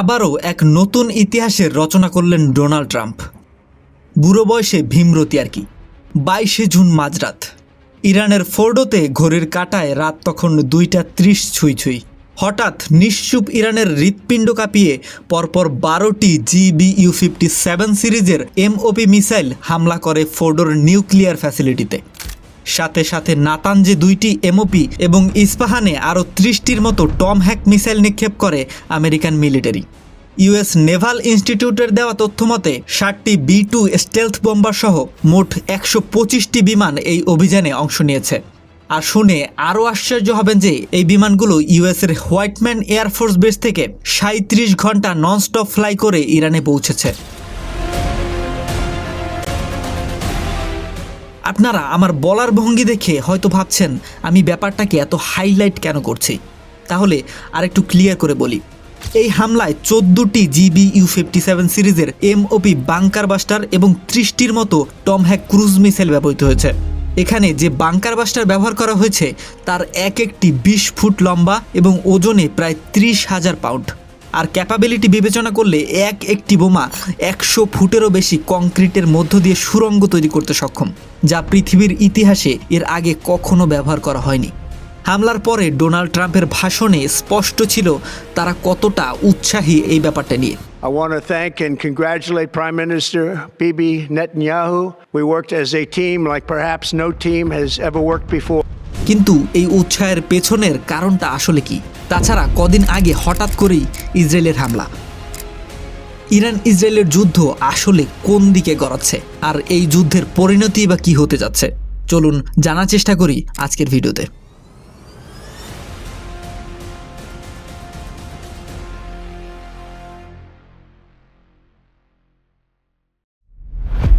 আবারও এক নতুন ইতিহাসের রচনা করলেন ডোনাল্ড ট্রাম্প। বুড়ো বয়সে ভীমরতি আর কি। বাইশে জুন মাঝরাত। ইরানের ফোর্ডোতে ঘড়ির কাটায় রাত তখন দুইটা ত্রিশ ছুঁই ছুঁই। হঠাৎ নিশ্চুপ ইরানের হৃৎপিণ্ড কাঁপিয়ে পরপর বারোটি জিবি ইউ ফিফটি সেভেন সিরিজের এমওপি মিসাইল হামলা করে ফোর্ডোর নিউক্লিয়ার ফ্যাসিলিটিতে। সাথে সাথে নাতানজে দুইটি এমওপি এবং ইস্পাহানে আরও ত্রিশটির মতো টম হ্যাক মিসাইল নিক্ষেপ করে আমেরিকান মিলিটারি। ইউএস নেভাল ইনস্টিটিউটের দেওয়া তথ্য মতে, ষাটটি বি টু স্টেলথ বোম্বার সহ মোট একশো পঁচিশটি বিমান এই অভিযানে অংশ নিয়েছে। আর শুনে আরও আশ্চর্য হবেন যে, এই বিমানগুলো ইউএসের হোয়াইটম্যান এয়ারফোর্স বেস থেকে সাঁত্রিশ ঘণ্টা ননস্টপ ফ্লাই করে ইরানে পৌঁছেছে। আপনারা আমার বলার ভঙ্গি দেখে হয়তো ভাবছেন আমি ব্যাপারটাকে এত হাইলাইট কেন করছি। তাহলে আর একটু ক্লিয়ার করে বলি। এই হামলায় চোদ্দটি জিবি ইউ ফিফটি সেভেন সিরিজের এমওপি বাংকার বাস্টার এবং ত্রিশটির মতো টম হ্যাক ক্রুজ মিসাইল ব্যবহৃত হয়েছে। এখানে যে বাংকার বাস্টার ব্যবহার করা হয়েছে, তার এক একটি বিশ ফুট লম্বা এবং ওজনে প্রায় ত্রিশ হাজার পাউন্ড। আর ক্যাপাবিলিটি বিবেচনা করলে এক একটি বোমা একশো ফুটেরও বেশি কংক্রিটের মধ্য দিয়ে সুরঙ্গ তৈরি করতে সক্ষম, যা পৃথিবীর ইতিহাসে এর আগে কখনো ব্যবহার করা হয়নি হামলার পরে ডোনাল্ড ট্রাম্পের ভাষণে স্পষ্ট ছিল তারা কতটা উৎসাহী এই ব্যাপারটা নিয়ে I want to thank and congratulate Prime Minister Bibi Netanyahu. We worked as a team like perhaps no team has ever worked before. কিন্তু এই উৎসাহের পেছনের কারণটা আসলে কি? তাছাড়া কদিন আগে হঠাৎ করেই ইসরায়েলের হামলা। ইরান ইসরায়েলের যুদ্ধ আসলে কোন দিকে গড়াচ্ছে? আর এই যুদ্ধের পরিণতি বা কি হতে যাচ্ছে? চলুন জানার চেষ্টা করি আজকের ভিডিওতে।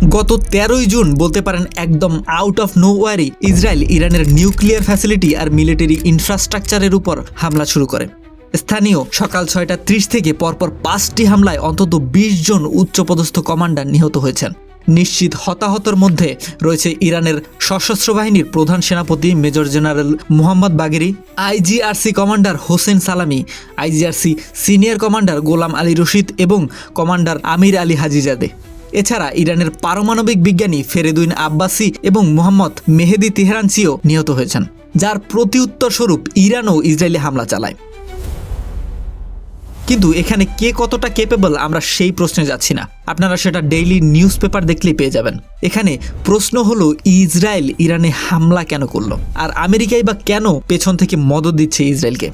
গত তেরোই জুন বলতে পারেন একদম out of no worry Israel ইরানের নিউক্লিয়ার ফ্যাসিলিটি আর মিলিটারি ইনফ্রাস্ট্রাকচারের উপর হামলা শুরু করে। স্থানীয় সকাল ছয়টা ত্রিশ থেকে পরপর পাঁচটি হামলায় অন্তত বিশ জন উচ্চপদস্থ কমান্ডার নিহত হয়েছেন। নিশ্চিত হতাহতর মধ্যে রয়েছে ইরানের সশস্ত্র বাহিনীর প্রধান সেনাপতি major general Mohammad Bagheri, IGRC commander Hossein Salami, IGRC senior commander Gholam Ali Rashid এবং কমান্ডার আমির আলী হাজিজাদে। এছাড়া ইরানের পারমাণবিক বিজ্ঞানী ফেরেদুইন আব্বাসি এবং মোহাম্মদ মেহেদি তেহরানচিও নিহত হয়েছেন, যার প্রতিউত্তর স্বরূপ ইরানও ইসরায়েলি হামলা চালায়। কিন্তু এখানে কে কতটা কেপেবল আমরা সেই প্রশ্নে যাচ্ছি না। আপনারা সেটা ডেইলি নিউজ পেপার দেখলেই পেয়ে যাবেন। এখানে প্রশ্ন হলো, ইসরায়েল ইরানে হামলা কেন করল? আর আমেরিকাই বা কেন পেছন থেকে মদত দিচ্ছে ইসরায়েলকে?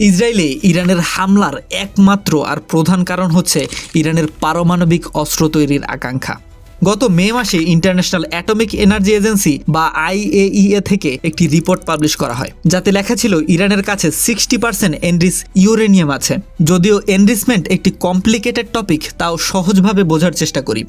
ইসরায়েলে ইরানের হামলার একমাত্র আর প্রধান কারণ হচ্ছে ইরানের পারমাণবিক অস্ত্র তৈরির আকাঙ্ক্ষা। গত মে মাসে ইন্টারন্যাশনাল অ্যাটমিক এনার্জি এজেন্সি বা আইএইএ থেকে একটি রিপোর্ট পাবলিশ করা হয়, যাতে লেখা ছিল ইরানের কাছে সিক্সটি পার্সেন্ট এনরিস ইউরেনিয়াম আছে। যদিও এনরিসমেন্ট একটি কমপ্লিকেটেড টপিক, তাও সহজভাবে বোঝার চেষ্টা করি।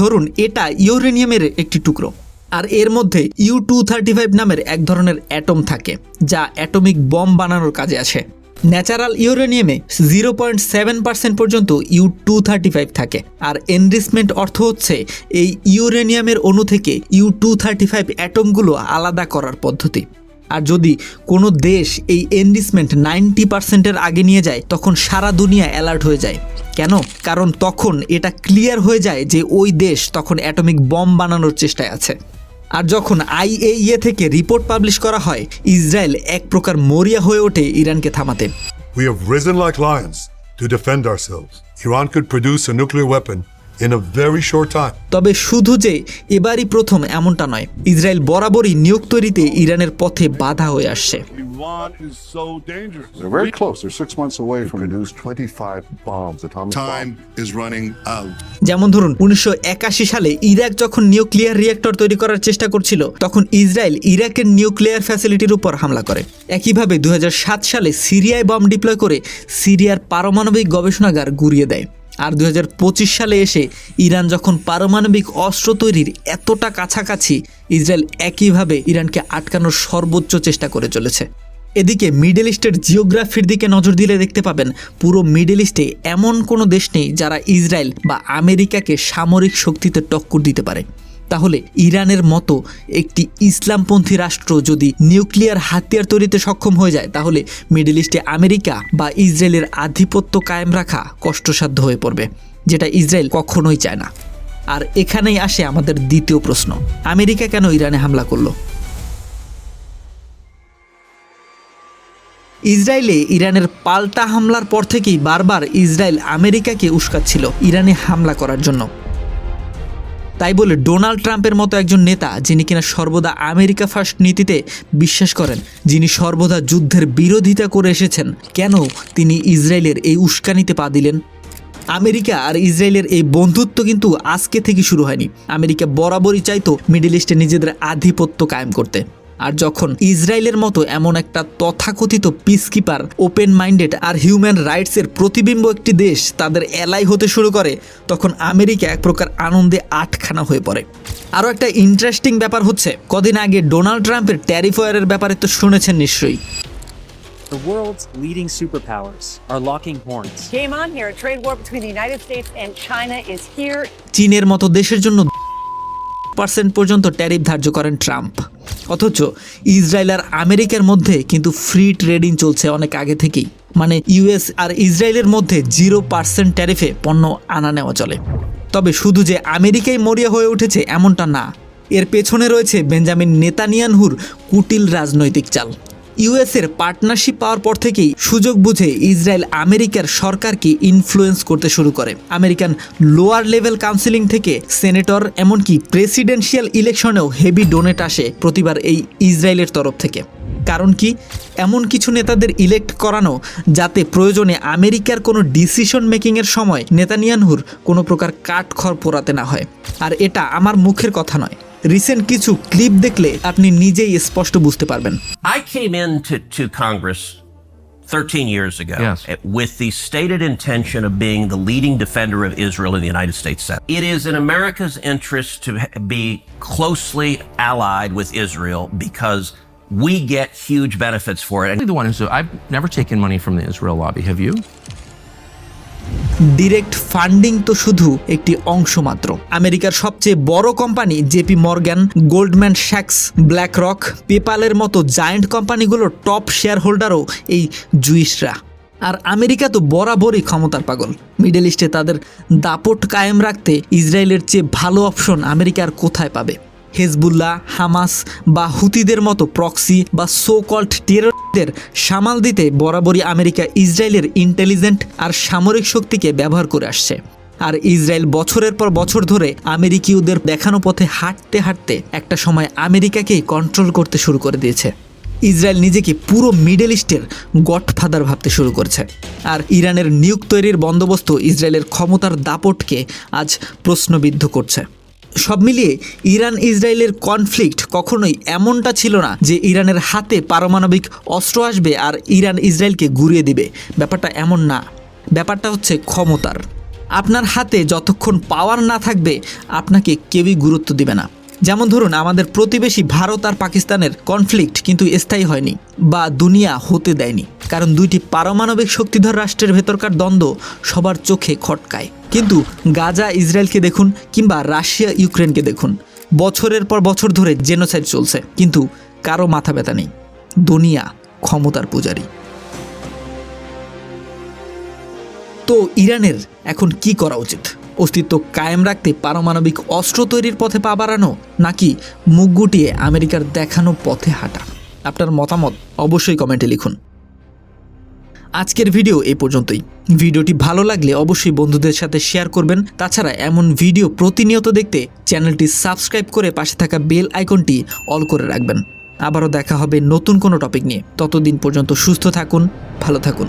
ধরুন, এটা ইউরেনিয়ামের একটি টুকরো, আর এর মধ্যে ইউ টু থার্টি ফাইভ নামের এক ধরনের অ্যাটম থাকে, যা অ্যাটমিক বম বানানোর কাজে আসে। ন্যাচারাল ইউরেনিয়ামে জিরো পয়েন্ট সেভেন পার্সেন্ট পর্যন্ত ইউ টু থার্টি ফাইভ থাকে। আর এনরিসমেন্ট অর্থ হচ্ছে এই ইউরেনিয়ামের অণু থেকে ইউ টু থার্টি ফাইভ অ্যাটমগুলো আলাদা করার পদ্ধতি। আর যদি কোনো দেশ এই এনরিসমেন্ট নাইনটি পার্সেন্টের আগে নিয়ে যায়, তখন সারা দুনিয়া অ্যালার্ট হয়ে যায়। কেন? কারণ তখন এটা ক্লিয়ার হয়ে যায় যে ওই দেশ তখন অ্যাটমিক বম বানানোর চেষ্টায় আছে। আর যখন আইএইএ থেকে রিপোর্ট পাবলিশ করা হয় ইসরায়েল এক প্রকার মরিয়া হয়ে ওঠে ইরানকে থামাতে We have risen like lions to defend ourselves. Iran could produce a nuclear weapon in a very short time. তবে শুধু যে এবারই প্রথম এমনটা নয় ইসরায়েল বরাবরই নিয়োগ তৈরিতে ইরানের পথে বাধা হয়ে আসছে Iran is so dangerous. They're very close. They're six months away from produce 25 bombs, atomic Time is running out. যেমন ধরুন উনিশশো একাশি সালে ইরাক যখন নিউক্লিয়ার রিয়েক্টর তৈরি করার চেষ্টা করছিল তখন ইসরায়েল ইরাকের নিউক্লিয়ার ফ্যাসিলিটির উপর হামলা করে একইভাবে দু হাজার সাত সালে সিরিয়ায় বম ডিপ্লয় করে সিরিয়ার পারমাণবিক গবেষণাগার গুড়িয়ে দেয় আর দু হাজার পঁচিশ সালে এসে ইরান যখন পারমাণবিক অস্ত্র তৈরির এতটা কাছাকাছি, ইসরায়েল একইভাবে ইরানকে আটকানোর সর্বোচ্চ চেষ্টা করে চলেছে। এদিকে মিডল ইস্টের জিওগ্রাফির দিকে নজর দিলে দেখতে পাবেন, পুরো মিডল ইস্টে এমন কোনো দেশ নেই যারা ইসরায়েল বা আমেরিকাকে সামরিক শক্তিতে টক্কর দিতে পারে। তাহলে ইরানের মতো একটি ইসলামপন্থী রাষ্ট্র যদি নিউক্লিয়ার হাতিয়ার তৈরিতে সক্ষম হয়ে যায়, তাহলে মিডল ইস্টে আমেরিকা বা ইসরায়েলের আধিপত্য কায়েম রাখা কষ্টসাধ্য হয়ে পড়বে, যেটা ইসরায়েল কখনোই চায় না। আর এখানেই আসে আমাদের দ্বিতীয় প্রশ্ন, আমেরিকা কেন ইরানে হামলা করল? ইসরায়েলে ইরানের পাল্টা হামলার পর থেকেই বারবার ইসরায়েল আমেরিকাকে উস্কাচ্ছিল ইরানে হামলা করার জন্য। তাই বলে ডোনাল্ড ট্রাম্পের মতো একজন নেতা যিনি কিনা সর্বদা আমেরিকা ফার্স্ট নীতিতে বিশ্বাস করেন, যিনি সর্বদা যুদ্ধের বিরোধিতা করে এসেছেন, কেন তিনি ইসরায়েলের এই উস্কানিতে পা দিলেন? আমেরিকা আর ইসরায়েলের এই বন্ধুত্ব কিন্তু আজকে থেকে শুরু হয়নি। আমেরিকা বরাবরই চাইতো মিডিল ইস্টে নিজেদের আধিপত্য কায়েম করতে। আর যখন ইসরায়েলের মতো এমন একটা তথাকথিত পিসকিপার ওপেন মাইন্ডেড আর হিউম্যান রাইটসের প্রতিবিম্ব একটি দেশ তাদের এলাই হতে শুরু করে তখন আমেরিকা এক প্রকার আনন্দে আটখানা হয়ে পড়ে আরও একটা ইন্টারেস্টিং ব্যাপার হচ্ছে কদিন আগে ডোনাল্ড ট্রাম্পের ট্যারিফয়ারের ব্যাপারে তো শুনেছেন নিশ্চয়ই The world's leading superpowers are locking horns. Game on here. A trade war between the United States and China is here. চীনের মতো দেশের জন্য পার্সেন্ট পর্যন্ত ট্যারিফ ধার্য করেন ট্রাম্প অথচ ইসরায়েল আর আমেরিকার মধ্যে কিন্তু ফ্রি ট্রেডিং চলছে অনেক আগে থেকেই। মানে ইউএস আর ইসরায়েলের মধ্যে জিরো পার্সেন্ট ট্যারিফে পণ্য আনা নেওয়া চলে। তবে শুধু যে আমেরিকাই মরিয়া হয়ে উঠেছে এমনটা না, এর পেছনে রয়েছে বেঞ্জামিন নেতানিয়ানহুর কুটিল রাজনৈতিক চাল। ইউএসের পার্টনারশিপ পাওয়ার পর থেকেই সুযোগ বুঝে ইসরায়েল আমেরিকার সরকারকে ইনফ্লুয়েন্স করতে শুরু করে। আমেরিকান লোয়ার লেভেল কাউন্সিলিং থেকে সেনেটর এমনকি প্রেসিডেন্সিয়াল ইলেকশনেও হেভি ডোনেট আসে প্রতিবার এই ইসরায়েলের তরফ থেকে। কারণ কি? এমন কিছু নেতাদের ইলেক্ট করানো যাতে প্রয়োজনে আমেরিকার কোনো ডিসিশন মেকিংয়ের সময় নেতানিয়ানহুর কোনো প্রকার কাঠখড় পোড়াতে না হয়। আর এটা আমার মুখের কথা নয়। রিসেন্ট কিছু ক্লিপ দেখলে আপনি নিজেই স্পষ্ট বুঝতে পারবেন I came into to Congress 13 years ago Yes. eh, with the stated intention of being the leading defender of Israel in the United States Senate. It is in America's interest to ha- be closely allied with Israel because we get huge benefits for it. And the one who's I've never taken money from the Israel lobby. Have you? Direct funding তো শুধু একটি অংশ মাত্র। আমেরিকার সবচেয়ে বড় company JP Morgan Goldman শ্যাক্স BlackRock পেপালের মতো জায়ান্ট কোম্পানিগুলোর টপ শেয়ার হোল্ডারও এই জুইশরা। আর আমেরিকা তো বরাবরই ক্ষমতার পাগল। মিডল ইস্টে তাদের দাপট কায়েম রাখতে ইসরায়েলের চেয়ে ভালো অপশন আমেরিকা আর কোথায় পাবে? হেজবুল্লাহ, হামাস বা হুতিদের মতো প্রক্সি বা সো কল্ড টেররদের সামাল দিতে বরাবরই আমেরিকা ইসরায়েলের ইন্টেলিজেন্ট আর সামরিক শক্তিকে ব্যবহার করে আসছে। আর ইসরায়েল বছরের পর বছর ধরে আমেরিকীয়দের দেখানো পথে হাঁটতে হাঁটতে একটা সময় আমেরিকাকেই কন্ট্রোল করতে শুরু করে দিয়েছে। ইসরায়েল নিজেকে পুরো মিডল ইস্টের গডফাদার ভাবতে শুরু করেছে। আর ইরানের নিয়োগ তৈরির বন্দোবস্ত ইসরায়েলের ক্ষমতার দাপটকে আজ প্রশ্নবিদ্ধ করছে। সব মিলিয়ে ইরান ইসরায়েলের কনফ্লিক্ট কখনোই এমনটা ছিল না যে ইরানের হাতে পারমাণবিক অস্ত্র আসবে আর ইরান ইসরায়েলকে ঘুরিয়ে দিবে। ব্যাপারটা এমন না। ব্যাপারটা হচ্ছে ক্ষমতার। আপনার হাতে যতক্ষণ পাওয়ার না থাকবে, আপনাকে কেউই গুরুত্ব দিবে না। যেমন ধরুন, আমাদের প্রতিবেশী ভারত আর পাকিস্তানের কনফ্লিক্ট কিন্তু স্থায়ী হয়নি বা দুনিয়া হতে দেয়নি। কারণ দুইটি পারমাণবিক শক্তিধর রাষ্ট্রের ভেতরকার দ্বন্দ্ব সবার চোখে খটকায়। কিন্তু গাজা, ইসরায়েলকে দেখুন কিংবা রাশিয়া, ইউক্রেনকে দেখুন, বছরের পর বছর ধরে জেনোসাইড চলছে, কিন্তু কারও মাথা ব্যথা নেই। দুনিয়া ক্ষমতার পূজারী। তো ইরানের এখন কি করা উচিত? অস্তিত্ব কায়েম রাখতে পারমাণবিক অস্ত্র তৈরির পথে পা বাড়ানো, নাকি মুখ গুটিয়ে আমেরিকার দেখানো পথে হাঁটা? আপনার মতামত অবশ্যই কমেন্টে লিখুন। আজকের ভিডিও এই পর্যন্তই। ভিডিওটি ভালো লাগলে অবশ্যই বন্ধুদের সাথে শেয়ার করবেন। তাছাড়া এমন ভিডিও প্রতিনিয়ত দেখতে চ্যানেলটি সাবস্ক্রাইব করে পাশে থাকা বেল আইকনটি অল করে রাখবেন। আবারও দেখা হবে নতুন কোনো টপিক নিয়ে। ততদিন পর্যন্ত সুস্থ থাকুন, ভালো থাকুন।